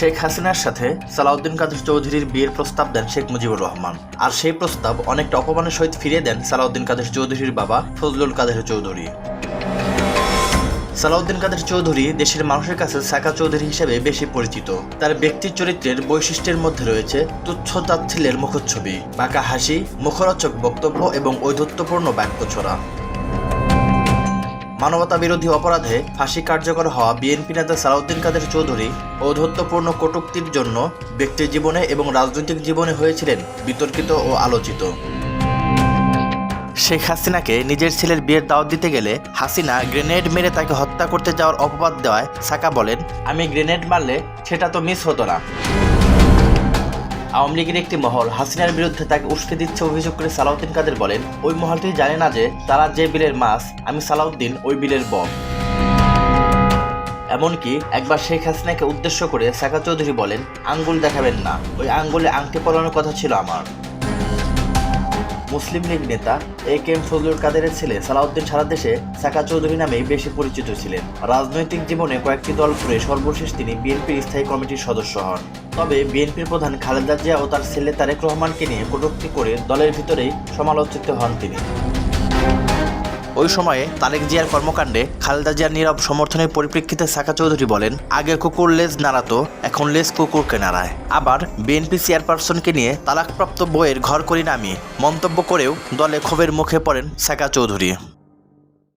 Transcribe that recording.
শেখ হাসিনার সাথে সালাউদ্দিন কাদের চৌধুরীর বিয়ের প্রস্তাব দেন শেখ মুজিবুর রহমান। আর সেই প্রস্তাব অনেকটা অপমানের সহিত ফিরিয়ে দেন সালাউদ্দিন কাদের চৌধুরীর বাবা ফজলুল কাদের চৌধুরী। সালাউদ্দিন কাদের চৌধুরী দেশের মানুষের কাছে সাকা চৌধুরী হিসেবে বেশি পরিচিত। তার ব্যক্তি চরিত্রের বৈশিষ্ট্যের মধ্যে রয়েছে তুচ্ছ তাচ্ছিল্যের মুখচ্ছবি, বাঁকা হাসি, মুখরোচক বক্তব্য এবং ঔদ্ধত্যপূর্ণ বাক্য ছড়া মানবতা বিরোধী অপরাধে ফাঁসি কার্যকর হওয়া বিএনপি নেতা সালাউদ্দিন কাদের চৌধুরী ঔদ্ধত্যপূর্ণ কটূক্তির জন্য ব্যক্তি জীবনে এবং রাজনৈতিক জীবনে হয়েছিলেন বিতর্কিত ও আলোচিত। শেখ হাসিনাকে নিজের ছেলের বিয়ের দাওয়াত দিতে গেলে হাসিনা গ্রেনেড মেরে তাকে হত্যা করতে যাওয়ার অপবাদ দেওয়ায় সাকা বলেন, আমি গ্রেনেড মারলে সেটা তো মিস হতো না। আওয়ামী লীগের একটি মহল, হাসিনার বিরুদ্ধে তাকে উস্কে দিচ্ছে অভিযোগ করে সালাউদ্দিন কাদের বলেন, ওই মহলটি জানে না যে তারা যে বিলের মাস আমি সালাউদ্দিন, ওই বিলের বম এমনকি একবার শেখ হাসিনাকে উদ্দেশ্য করে সাকা চৌধুরী বলেন, আঙ্গুল দেখাবেন না, ওই আঙ্গুলে আংটি পড়ানোর কথা ছিল আমার। মুসলিম লীগ নেতা এ কে এম ফজলুল কাদেরের ছেলে সালাউদ্দিন সারা দেশে সাকা চৌধুরী নামেই বেশি পরিচিত ছিলেন। রাজনৈতিক জীবনে কয়েকটি দল করে সর্বশেষ তিনি বিএনপির স্থায়ী কমিটির সদস্য হন। তবে বিএনপির প্রধান খালেদা জিয়া ও তার ছেলে তারেক রহমানকে নিয়ে কটূক্তি করে দলের ভিতরেই সমালোচিত হন তিনি। ওই সময়ে তারেক জিয়ার কর্মকাণ্ডে খালেদা জিয়ার নীরব সমর্থনের পরিপ্রেক্ষিতে সাকা চৌধুরী বলেন, আগে কুকুর লেজ নাড়াতো, এখন লেজ কুকুরকে নাড়ায়। আবার বিএনপি চেয়ারপারসনকে নিয়ে তালাকপ্রাপ্ত বইয়ের ঘর করি নামিয়ে মন্তব্য করেও দলে ক্ষোভের মুখে পড়েন সাকা চৌধুরী।